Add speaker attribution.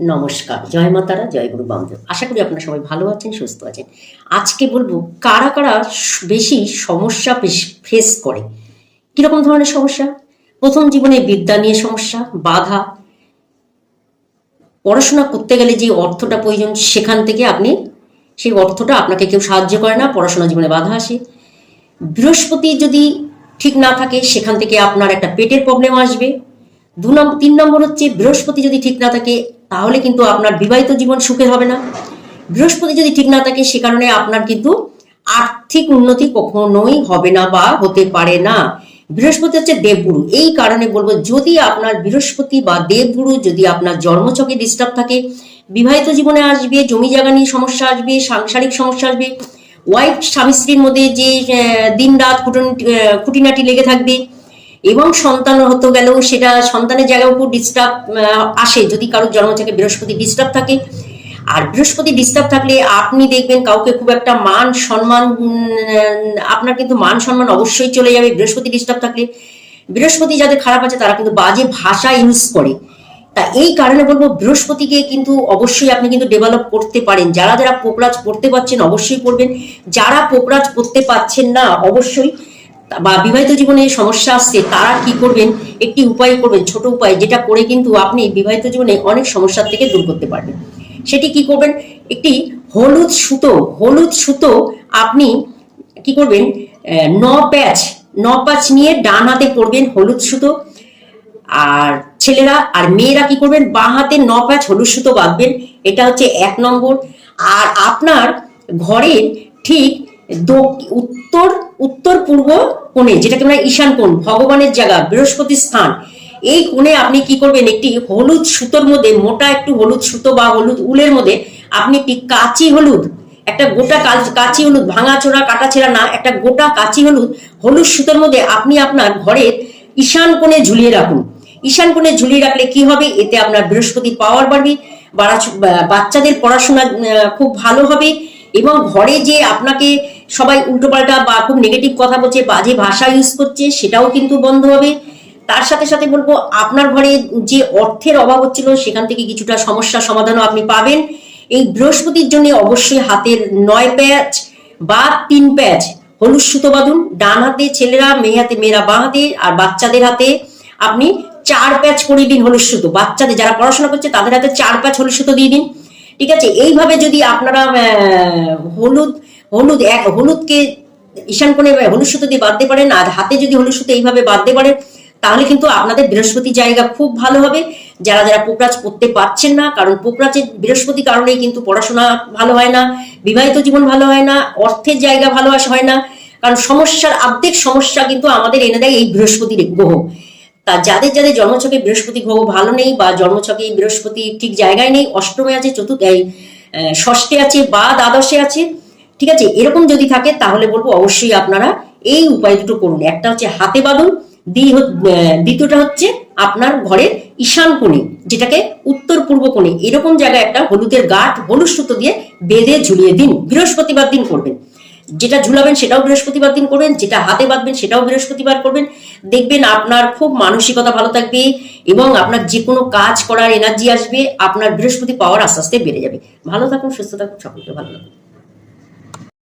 Speaker 1: নমস্কার, জয় মাতারা, জয় গুরু বামদেব। আশা করি আপনারা সবাই ভালো আছেন, সুস্থ আছেন। আজকে বলব, কারা কারা বেশি সমস্যা ফেস করে? কীরকম ধরনের সমস্যা? প্রথম জীবনে বিদ্যা নিয়ে সমস্যা, বাধা। পড়াশোনা করতে গেলে যে অর্থটা প্রয়োজন, সেখান থেকে আপনি সেই অর্থটা আপনাকে কেউ সাহায্য করে না পড়াশোনা জীবনে বাধা আসে। বৃহস্পতি যদি ঠিক না থাকে, সেখান থেকে আপনার একটা পেটের প্রবলেম আসবে। দু নম্বর তিন নম্বর হচ্ছে, বৃহস্পতি যদি ঠিক না থাকে তাহলে কিন্তু আপনার বিবাহিত জীবন সুখে হবে না। বৃহস্পতি যদি ঠিক না থাকে, সে কারণে আপনার কিন্তু আর্থিক উন্নতি কখনোই হবে না বা হতে পারে না। বৃহস্পতি হচ্ছে দেবগুরু। এই কারণে বলব, যদি আপনার বৃহস্পতি বা দেবগুরু যদি আপনার জন্মচকে ডিস্টার্ব থাকে, বিবাহিত জীবনে আসবে, জমি জায়গা নিয়ে সমস্যা আসবে, সাংসারিক সমস্যা আসবে ওয়াইফ স্বামী স্ত্রীর মধ্যে যে দিন রাত খুঁটিনাটি লেগে থাকবে এবং সন্তান হতে গেলেও সেটা সন্তানের জায়গার উপর ডিস্টার্ব আসে যদি কারোর জন্ম থেকে বৃহস্পতি ডিস্টার্ব থাকে। আর বৃহস্পতি ডিস্টার্ব থাকলে আপনি দেখবেন কাউকে খুব একটা মান সম্মান আপনার কিন্তু মান সম্মান অবশ্যই চলে যাবে বৃহস্পতি ডিস্টার্ব থাকলে। বৃহস্পতি যাদের খারাপ আছে তারা কিন্তু বাজে ভাষা ইউজ করে। তা এই কারণে বলব বৃহস্পতিকে কিন্তু অবশ্যই আপনি কিন্তু ডেভেলপ করতে পারেন। যারা যারা পোকরাজ পড়তে পারছেন অবশ্যই পড়বেন। যারা পোকরাজ পড়তে পারছেন না অবশ্যই বা বিবাহিত জীবনে সমস্যা আসছে, তারা কি করবেন, একটি উপায় করবেন, ছোট উপায়, যেটা করে কিন্তু আপনি বিবাহিত জীবনে অনেক সমস্যার থেকে দূর করতে পারবেন। সেটি কি করবেন, একটি হলুদ সুতো হলুদ সুতো আপনি কি করবেন ন প্যাচ ন প্যাচ নিয়ে ডান হাতে পড়বেন হলুদ সুতো। আর ছেলেরা আর মেয়েরা কি করবেন, বাঁ হাতে ন প্যাচ হলুদ সুতো বাঁধবেন, এটা হচ্ছে এক নম্বর। আর আপনার ঘরের ঠিক উত্তর উত্তর পূর্ব কোণে যেটাকে আমরা ঈশান কোণ, ভগবানের জায়গা বৃহস্পতির স্থান, এই কোণে আপনি কি করবেন? একটি হলুদ সুতোর মধ্যে, মোটা একটু হলুদ সুতো বা হলুদ উলের মধ্যে, আপনি একটি কাঁচি হলুদ, একটা গোটা কাঁচি হলুদ, ভাঙা চোরা কাটা ছেঁড়া না, একটা গোটা কাঁচি হলুদ হলুদ সুতোর মধ্যে আপনি আপনার ঘরের ঈশান কোণে ঝুলিয়ে রাখুন। ঈশান কোণে ঝুলিয়ে রাখলে কি হবে? এতে আপনার বৃহস্পতি পাওয়ার বাড়বে বাড়া- বাচ্চাদের পড়াশোনা খুব ভালো হবে এবং ঘরে যে আপনাকে সবাই উল্টোপাল্টা বা খুব নেগেটিভ কথা বলছে বাজে ভাষা ইউজ করছে সেটাও কিন্তু বন্ধ হবে। তার সাথে সাথে বলব, আপনার ঘরে যে অর্থের অভাব হচ্ছিল, সেখান থেকে কিছুটা সমস্যা সমাধানও আপনি পাবেন। এই বৃহস্পতির জন্য অবশ্যই হাতের নয় প্যাচ বা তিন প্যাচ হলুদ সুতো বাঁধুন। ডান হাতে ছেলেরা, মেয়ে হাতে মেয়েরা বাঁ হাতে, আর বাচ্চাদের হাতে আপনি চার প্যাচ করে দিন হলুদ সুতো। বাচ্চাদের যারা পড়াশোনা করছে, তাদের হাতে চার প্যাচ হলুদ সুতো দিয়ে দিন। ঠিক আছে? এইভাবে যদি আপনারা হলুদ হলুদ এক, হলুদকে ঈশান কোণে হলুদ সুতো দিয়ে বাঁধতে পারেন, আর হাতে যদি হলুদ সুতো এইভাবে বাঁধতে পারেন, তাহলে কিন্তু আপনাদের বৃহস্পতি জায়গা খুব ভালো হবে। যারা যারা পোকরাজ করতে পারছেন না, কারণ পোকরাজের বৃহস্পতি কারণেই কিন্তু পড়াশোনা ভালো হয় না, বিবাহিত জীবন ভালো হয় না, অর্থের জায়গা ভালো হয় না, কারণ সমস্যার আর্ধেক সমস্যা কিন্তু আমাদের এনে দেয় এই বৃহস্পতির গ্রহ। তা যাদের যাদের জন্মছকে বৃহস্পতি গ্রহ ভালো নেই বা জন্মছকে বৃহস্পতি ঠিক জায়গায় নেই, অষ্টমে আছে, চতুর্থ ষষ্ঠে আছে বা দ্বাদশে আছে ঠিক আছে? এরকম যদি থাকে, তাহলে বলব অবশ্যই আপনারা এই উপায় দুটো করুন। একটা হচ্ছে হাতে বাঁধুন দ্বিতীয়টা হচ্ছে আপনার ঘরের ঈশান কোণে, যেটাকে উত্তর পূর্ব কোণে, এরকম জায়গায় একটা হলুদের গাঁট, হলুদ সুতো দিয়ে বেঁধে ঝুলিয়ে দিন, বৃহস্পতিবার দিন করবেন। যেটা ঝুলাবেন সেটাও বৃহস্পতিবার দিন করবেন, যেটা হাতে বাঁধবেন সেটাও বৃহস্পতিবার করবেন। দেখবেন আপনার খুব মানসিকতা ভালো থাকবে এবং আপনার যে কোনো কাজ করার এনার্জি আসবে, আপনার বৃহস্পতি পাওয়ার আস্তে আস্তে বেড়ে যাবে। ভালো থাকুন, সুস্থ থাকুন, সকলকে ভালো থাকুন